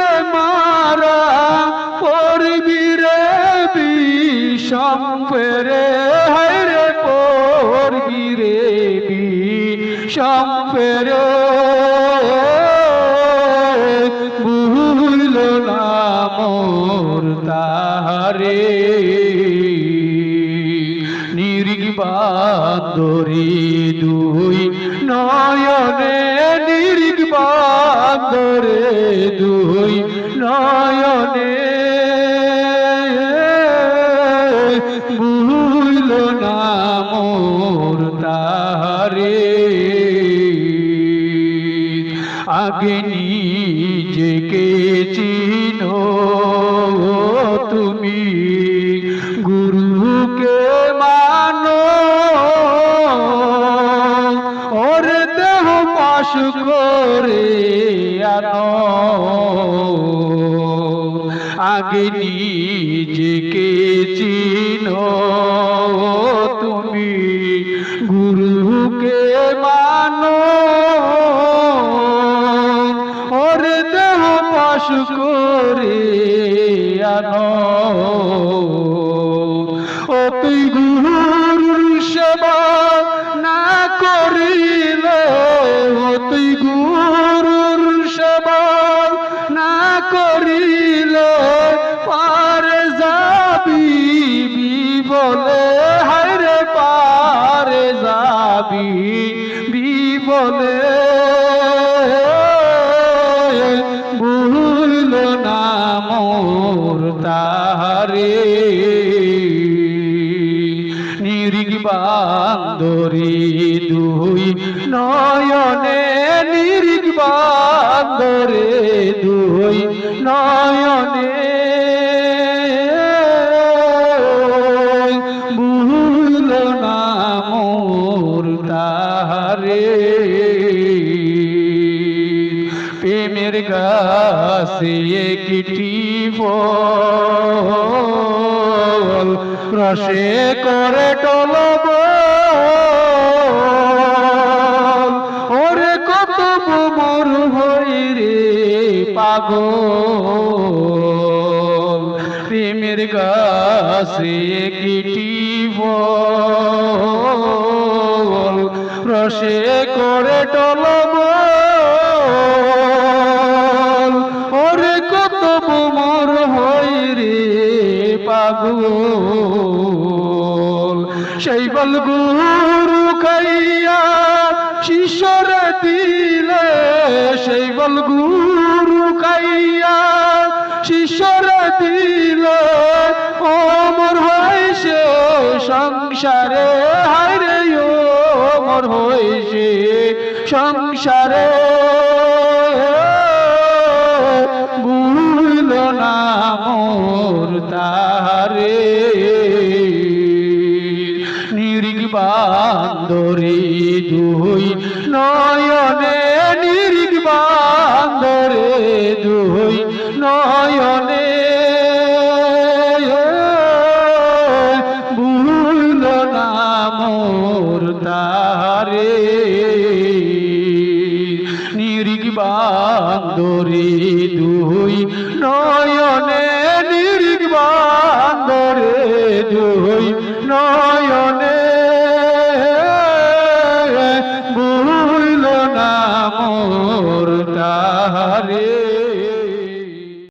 যাবির মারা পড়বি রে বিষম হায়রে পড়বি রে বিষম পেরে ভুল না তাহারে। নিরিগ মোর তাহারে। আগে নিজেকে চিনো তুমি, গুরুকে মানো। ওর দেহ পাশ করে আনো। আগে নিজেকে চিনো দেহ পাশ করে আনো তুই গুরুর সেবা বান্দরি দুই নয়নে নিরিগ বান্দরে দুই নয়নে। ভুল না মোর তাহারে। রসে করে টলব। ওরে কত মোর হই রে পাগল। প্রেমের গাছে ফল রসে করে টলব। সেই বল গুরু খাইয়া শিশর দিলে সেই বল গুরু খাইয়া শিশর দিলে অমর হয় সে সংসারে হারে অমর হয়েছে সংসারে। দুই নয়নে বান্দরে দুই নয়নে। ভুল দুই নয়নে বান্দরে দুই নয়নে